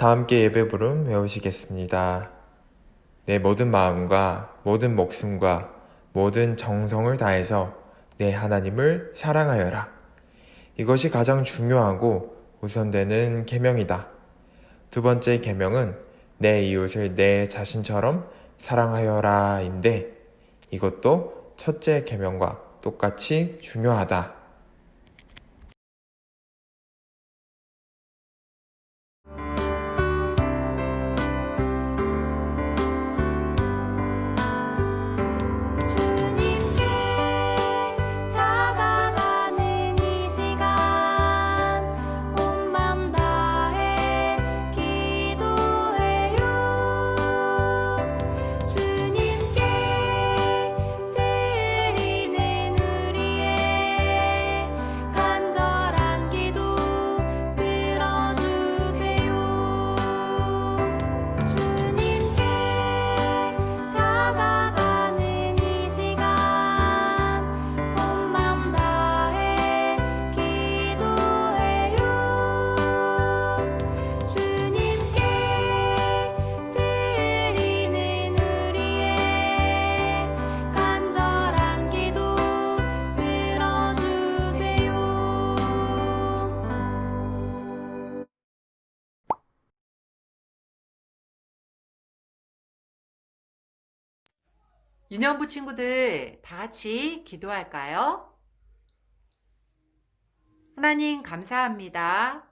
다 함께 예배 부름 외우시겠습니다. 내 모든 마음과 모든 목숨과 모든 정성을 다해서 내 하나님을 사랑하여라. 이것이 가장 중요하고 우선되는 계명이다. 두 번째 계명은 내 이웃을 내 자신처럼 사랑하여라인데 이것도 첫째 계명과 똑같이 중요하다. 유년부 친구들 다 같이 기도할까요? 하나님 감사합니다.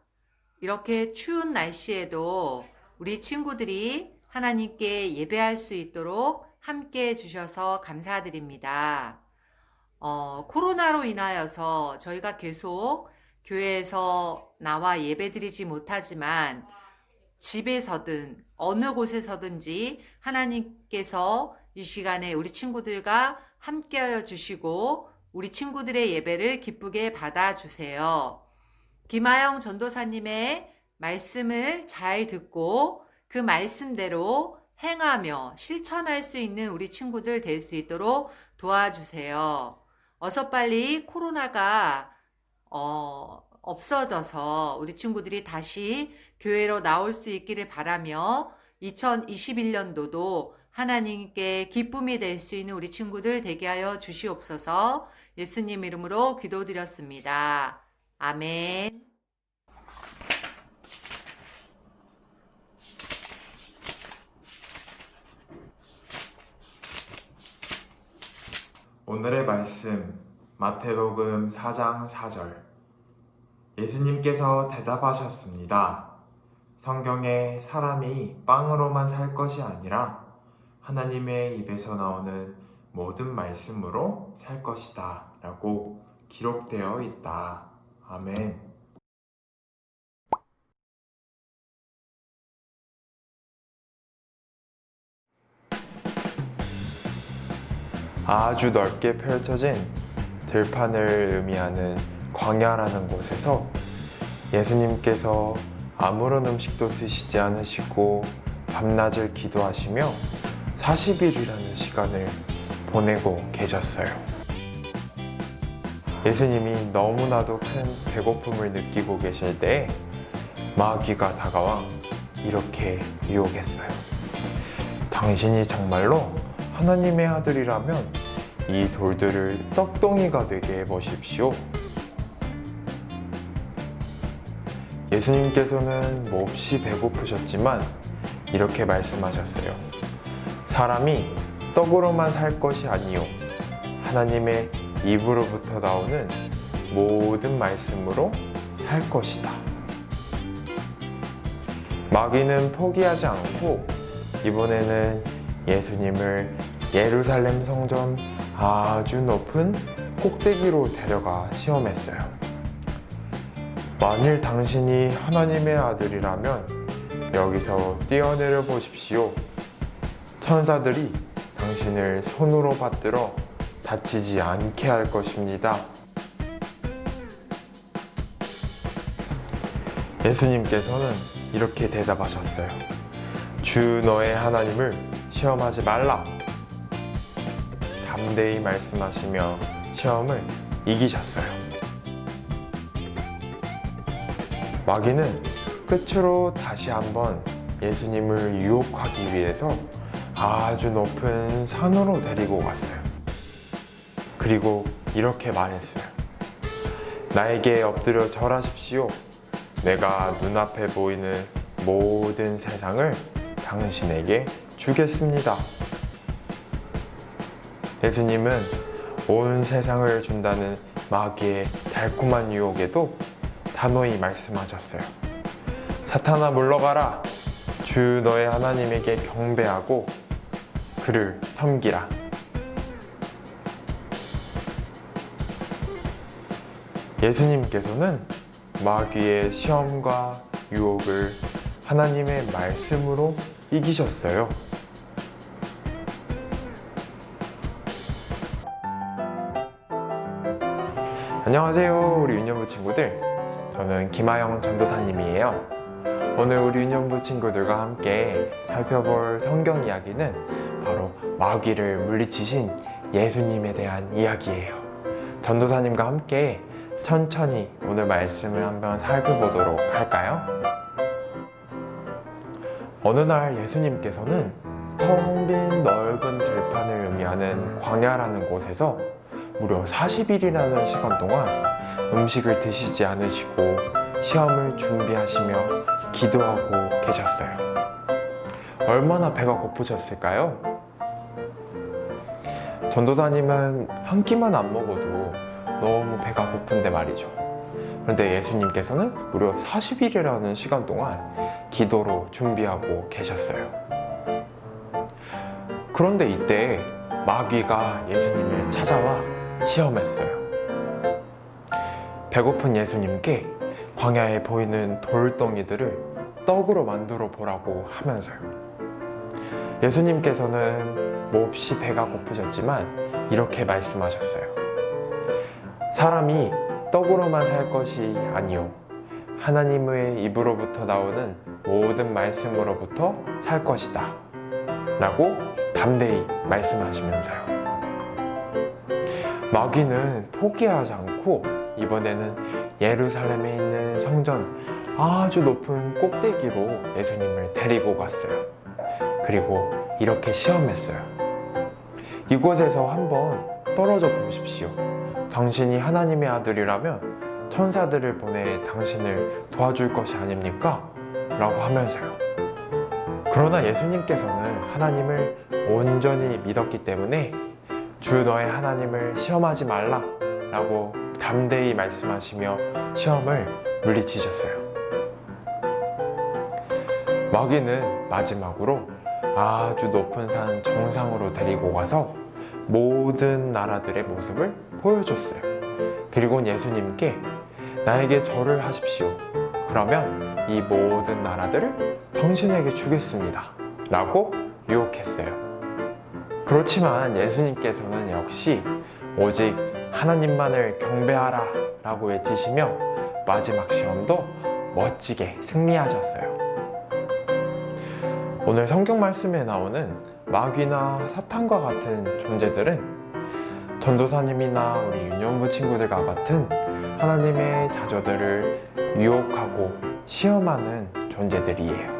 이렇게 추운 날씨에도 우리 친구들이 하나님께 예배할 수 있도록 함께 해주셔서 감사드립니다. 어, 코로나로 인하여서 저희가 계속 교회에서 나와 예배 드리지 못하지만 집에서든 어느 곳에서든지 하나님께서 이 시간에 우리 친구들과 함께하여 주시고 우리 친구들의 예배를 기쁘게 받아주세요. 김하영 전도사님의 말씀을 잘 듣고 그 말씀대로 행하며 실천할 수 있는 우리 친구들 될 수 있도록 도와주세요. 어서 빨리 코로나가 어, 없어져서 우리 친구들이 다시 교회로 나올 수 있기를 바라며 2021년도도 하나님께 기쁨이 될 수 있는 우리 친구들 되게 하여 주시옵소서 예수님 이름으로 기도드렸습니다. 아멘. 오늘의 말씀 마태복음 4장 4절 예수님께서 대답하셨습니다. 성경에 사람이 빵으로만 살 것이 아니라 하나님의 입에서 나오는 모든 말씀으로 살 것이다 라고 기록되어 있다. 아멘. 아주 넓게 펼쳐진 들판을 의미하는 광야라는 곳에서 예수님께서 아무런 음식도 드시지 않으시고 밤낮을 기도하시며 40일이라는 시간을 보내고 계셨어요. 예수님이 너무나도 큰 배고픔을 느끼고 계실 때 마귀가 다가와 이렇게 유혹했어요. 당신이 정말로 하나님의 아들이라면 이 돌들을 떡덩이가 되게 해보십시오. 예수님께서는 몹시 배고프셨지만 이렇게 말씀하셨어요. 사람이 떡으로만 살 것이 아니요. 하나님의 입으로부터 나오는 모든 말씀으로 살 것이다. 마귀는 포기하지 않고 이번에는 예수님을 예루살렘 성전 아주 높은 꼭대기로 데려가 시험했어요. 만일 당신이 하나님의 아들이라면 여기서 뛰어내려 보십시오. 천사들이 당신을 손으로 받들어 다치지 않게 할 것입니다. 예수님께서는 이렇게 대답하셨어요. 주 너의 하나님을 시험하지 말라. 담대히 말씀하시며 시험을 이기셨어요. 마귀는 끝으로 다시 한번 예수님을 유혹하기 위해서 아주 높은 산으로 데리고 갔어요. 그리고 이렇게 말했어요. 나에게 엎드려 절하십시오. 내가 눈앞에 보이는 모든 세상을 당신에게 주겠습니다. 예수님은 온 세상을 준다는 마귀의 달콤한 유혹에도 단호히 말씀하셨어요. 사탄아 물러가라. 주 너의 하나님에게 경배하고 그를 섬기라. 예수님께서는 마귀의 시험과 유혹을 하나님의 말씀으로 이기셨어요. 안녕하세요, 우리 유년부 친구들. 저는 김하영 전도사님이에요. 오늘 우리 유년부 친구들과 함께 살펴볼 성경 이야기는 마귀를 물리치신 예수님에 대한 이야기예요. 전도사님과 함께 천천히 오늘 말씀을 한번 살펴보도록 할까요? 어느 날 예수님께서는 텅 빈 넓은 들판을 의미하는 광야라는 곳에서 무려 40일이라는 시간 동안 음식을 드시지 않으시고 시험을 준비하시며 기도하고 계셨어요. 얼마나 배가 고프셨을까요? 전도사님은 한 끼만 안 먹어도 너무 배가 고픈데 말이죠. 그런데 예수님께서는 무려 40일이라는 시간 동안 기도로 준비하고 계셨어요. 그런데 이때 마귀가 예수님을 찾아와 시험했어요. 배고픈 예수님께 광야에 보이는 돌덩이들을 떡으로 만들어 보라고 하면서요. 예수님께서는 몹시 배가 고프셨지만 이렇게 말씀하셨어요. 사람이 떡으로만 살 것이 아니요 하나님의 입으로부터 나오는 모든 말씀으로부터 살 것이다. 라고 담대히 말씀하시면서요. 마귀는 포기하지 않고 이번에는 예루살렘에 있는 성전 아주 높은 꼭대기로 예수님을 데리고 갔어요. 그리고 이렇게 시험했어요. 이곳에서 한번 떨어져 보십시오. 당신이 하나님의 아들이라면 천사들을 보내 당신을 도와줄 것이 아닙니까? 라고 하면서요. 그러나 예수님께서는 하나님을 온전히 믿었기 때문에 주 너의 하나님을 시험하지 말라 라고 담대히 말씀하시며 시험을 물리치셨어요. 마귀는 마지막으로 아주 높은 산 정상으로 데리고 가서 모든 나라들의 모습을 보여줬어요. 그리고 예수님께 나에게 절을 하십시오. 그러면 이 모든 나라들을 당신에게 주겠습니다. 라고 유혹했어요. 그렇지만 예수님께서는 역시 오직 하나님만을 경배하라 라고 외치시며 마지막 시험도 멋지게 승리하셨어요. 오늘 성경 말씀에 나오는 마귀나 사탄과 같은 존재들은 전도사님이나 우리 윤영부 친구들과 같은 하나님의 자녀들을 유혹하고 시험하는 존재들이에요.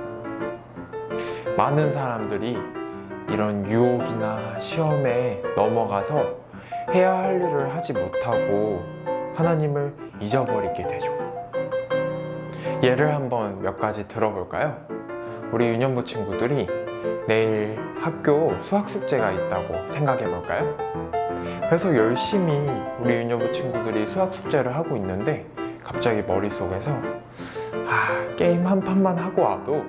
많은 사람들이 이런 유혹이나 시험에 넘어가서 해야 할 일을 하지 못하고 하나님을 잊어버리게 되죠. 예를 한번 몇 가지 들어볼까요? 우리 윤영부 친구들이 내일 학교 수학 숙제가 있다고 생각해 볼까요? 그래서 열심히 우리 윤여부 친구들이 수학 숙제를 하고 있는데 갑자기 머릿속에서 아 게임 한 판만 하고 와도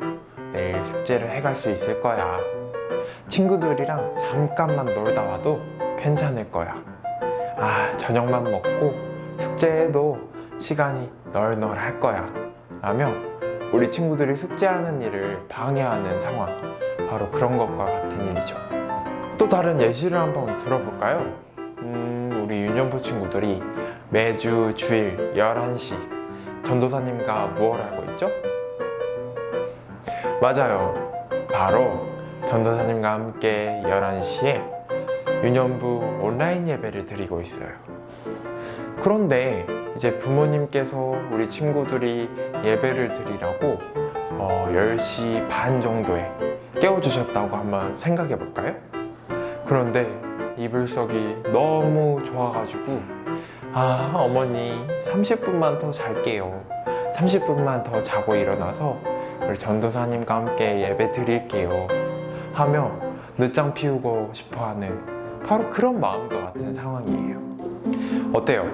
내일 숙제를 해갈 수 있을 거야. 친구들이랑 잠깐만 놀다 와도 괜찮을 거야. 아 저녁만 먹고 숙제해도 시간이 널널할 거야. 라며 우리 친구들이 숙제하는 일을 방해하는 상황 바로 그런 것과 같은 일이죠 또 다른 예시를 한번 들어볼까요? 음, 우리 윤영부 친구들이 매주 주일 11시 전도사님과 무엇을 하고 있죠? 맞아요. 바로 전도사님과 함께 11시에 윤영부 온라인 예배를 드리고 있어요. 그런데 이제 부모님께서 우리 친구들이 예배를 드리라고 어, 10시 반 정도에 깨워주셨다고 한번 생각해 볼까요? 그런데 이불석이 너무 좋아가지고 아 어머니 30분만 더 잘게요 30분만 더 자고 일어나서 우리 전도사님과 함께 예배 드릴게요 하며 늦장 피우고 싶어하는 바로 그런 마음과 같은 상황이에요 어때요?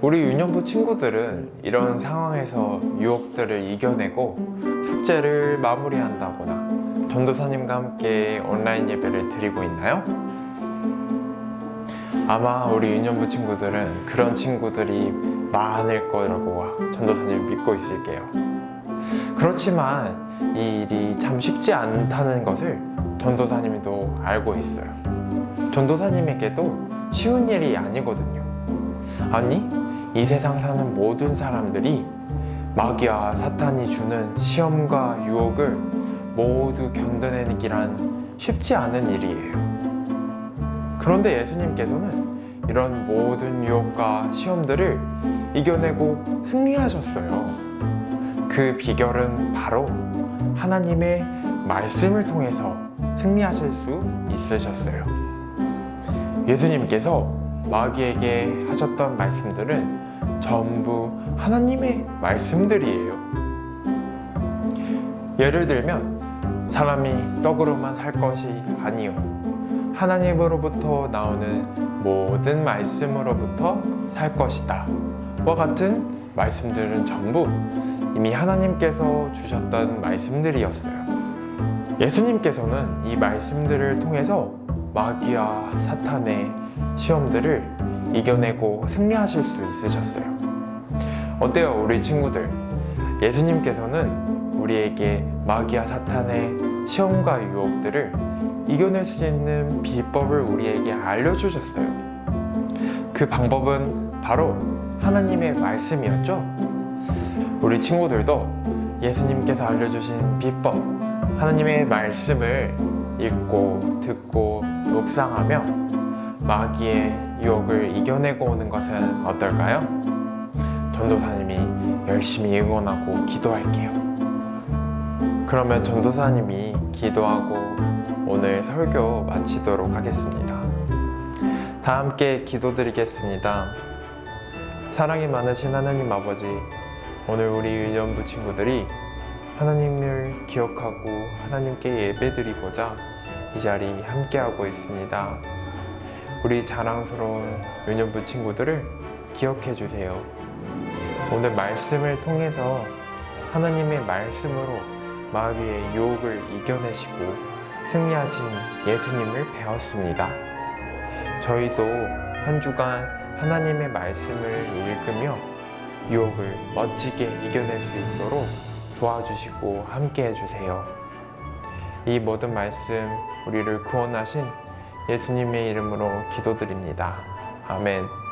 우리 유년부 친구들은 이런 상황에서 유혹들을 이겨내고 숙제를 마무리한다거나 전도사님과 함께 온라인 예배를 드리고 있나요? 아마 우리 유년부 친구들은 그런 친구들이 많을 거라고 전도사님 믿고 있을게요. 그렇지만 이 일이 참 쉽지 않다는 것을 전도사님도 알고 있어요. 전도사님에게도 쉬운 일이 아니거든요. 아니, 이 세상 사는 모든 사람들이 마귀와 사탄이 주는 시험과 유혹을 모두 견뎌내기란 쉽지 않은 일이에요. 그런데 예수님께서는 이런 모든 유혹과 시험들을 이겨내고 승리하셨어요. 그 비결은 바로 하나님의 말씀을 통해서 승리하실 수 있으셨어요. 예수님께서 마귀에게 하셨던 말씀들은 전부 하나님의 말씀들이에요. 예를 들면 사람이 떡으로만 살 것이 아니요 하나님으로부터 나오는 모든 말씀으로부터 살 것이다. 와 같은 말씀들은 전부 이미 하나님께서 주셨던 말씀들이었어요. 예수님께서는 이 말씀들을 통해서 마귀와 사탄의 시험들을 이겨내고 승리하실 수 있으셨어요. 어때요, 우리 친구들? 예수님께서는 우리에게 마귀와 사탄의 시험과 유혹들을 이겨낼 수 있는 비법을 우리에게 알려주셨어요. 그 방법은 바로 하나님의 말씀이었죠. 우리 친구들도 예수님께서 알려주신 비법, 하나님의 말씀을 읽고 듣고 묵상하며 마귀의 유혹을 이겨내고 오는 것은 어떨까요? 전도사님이 열심히 응원하고 기도할게요. 그러면 전도사님이 기도하고 오늘 설교 마치도록 하겠습니다. 다 함께 기도드리겠습니다. 사랑이 많으신 하나님 아버지, 오늘 우리 유년부 친구들이 하나님을 기억하고 하나님께 예배드리고자 이 자리 함께하고 있습니다. 우리 자랑스러운 유년부 친구들을 기억해 주세요. 오늘 말씀을 통해서 하나님의 말씀으로 마귀의 유혹을 이겨내시고 승리하신 예수님을 배웠습니다. 저희도 한 주간 하나님의 말씀을 읽으며 유혹을 멋지게 이겨낼 수 있도록 도와주시고 함께 해주세요. 이 모든 말씀 우리를 구원하신 예수님의 이름으로 기도드립니다. 아멘.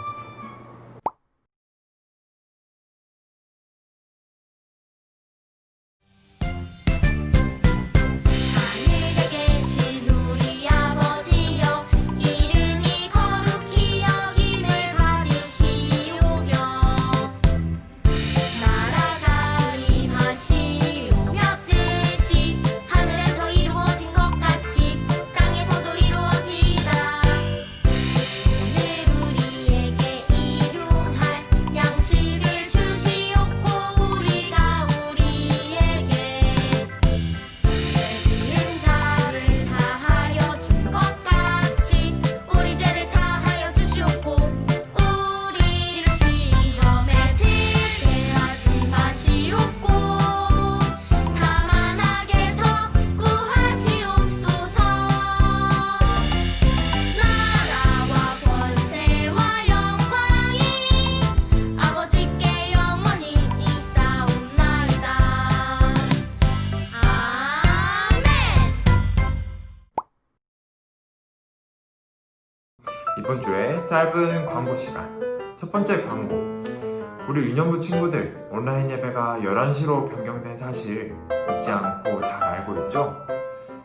이번 주에 짧은 광고 시간. 첫 번째 광고. 우리 유년부 친구들 온라인 예배가 11시로 변경된 사실 잊지 않고 잘 알고 있죠?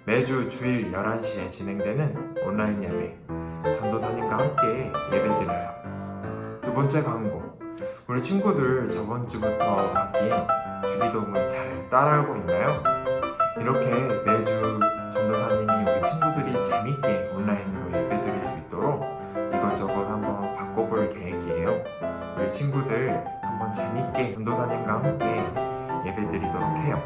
매주 주일 11시에 진행되는 온라인 예배. 전도사님과 함께 예배 드려요. 두 번째 광고. 우리 친구들 저번 주부터 바뀐 주기도문 잘 따라하고 있나요? 이렇게 매주 친구들 한번 재밌게 전도사님과 함께 예배 드리도록 해요.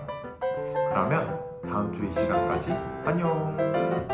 그러면 다음 주 이 시간까지 안녕!